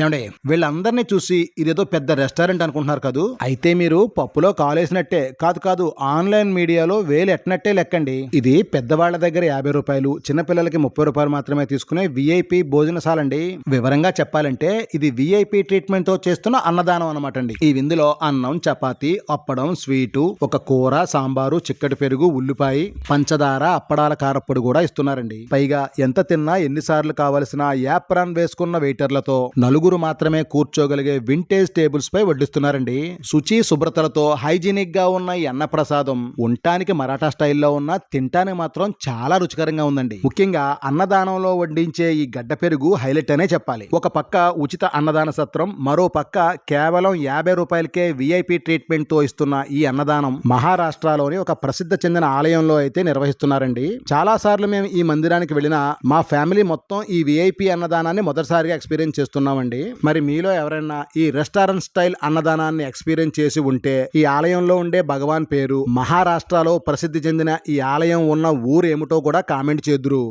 ఏమండి వీళ్ళందరినీ చూసి ఇదేదో పెద్ద రెస్టారెంట్ అనుకుంటున్నారు కదూ? అయితే మీరు పప్పులో కాలేసినట్టే కాదు కాదు ఆన్లైన్ మీడియాలో వేలు ఎట్టినట్టే లెక్కండి. ఇది పెద్దవాళ్ళ దగ్గర యాభై రూపాయలు చిన్నపిల్లలకి ముప్పై రూపాయలు మాత్రమే తీసుకునే విఐపి భోజనశాల అండి వివరంగా చెప్పాలంటే ఇది విఐపి ట్రీట్మెంట్తో చేస్తున్న అన్నదానం అనమాట అండి ఈ విందులో అన్నం చపాతి అప్పడం స్వీటు ఒక కూర సాంబారు చిక్కటి పెరుగు ఉల్లిపాయ పంచదార అప్పడాల కారప్పొడి కూడా ఇస్తున్నారండి. పైగా ఎంత తిన్నా ఎన్నిసార్లు కావలసిన యాప్రాన్ వేసుకున్న వెయిటర్లతో నలుగురు మాత్రమే కూర్చోగలిగే వింటేజ్ టేబుల్స్ పై వడ్డిస్తున్నారండి. శుచి శుభ్రతలతో హైజీనిక్గా ఉన్న ఈ అన్న ప్రసాదం ఉండటానికి మరాఠా స్టైల్లో ఉన్న తింటానికి మాత్రం చాలా రుచికరంగా ఉందండి. ముఖ్యంగా అన్నదానంలో వడ్డించే ఈ గడ్డ పెరుగు హైలైట్ అనే చెప్పాలి. ఒక పక్క ఉచిత అన్నదాన సత్రం మరో పక్క కేవలం యాభై రూపాయలకే విఐపి ట్రీట్మెంట్తో ఇస్తున్న ఈ అన్నదానం మహారాష్ట్రలోని ఒక ప్రసిద్ధ చెందిన ఆలయంలో అయితే నిర్వహిస్తున్నారండి. చాలా సార్లు మేము ఈ మందిరానికి వెళ్ళిన మా ఫ్యామిలీ మొత్తం ఈ విఐపి అన్నదానాన్ని మొదటిసారిగా ఎక్స్పీరియన్స్ చేస్తున్నామండి. మరి మీలో ఎవరైనా ఈ రెస్టారెంట్ స్టైల్ అన్నదానాన్ని ఎక్స్పీరియన్స్ చేసి ఉంటే ఈ ఆలయంలో ఉండే భగవాన్ పేరు మహారాష్ట్రలో ప్రసిద్ధి చెందిన ఈ ఆలయం ఉన్న ఊరు ఏమిటో కూడా కామెంట్ చేదురు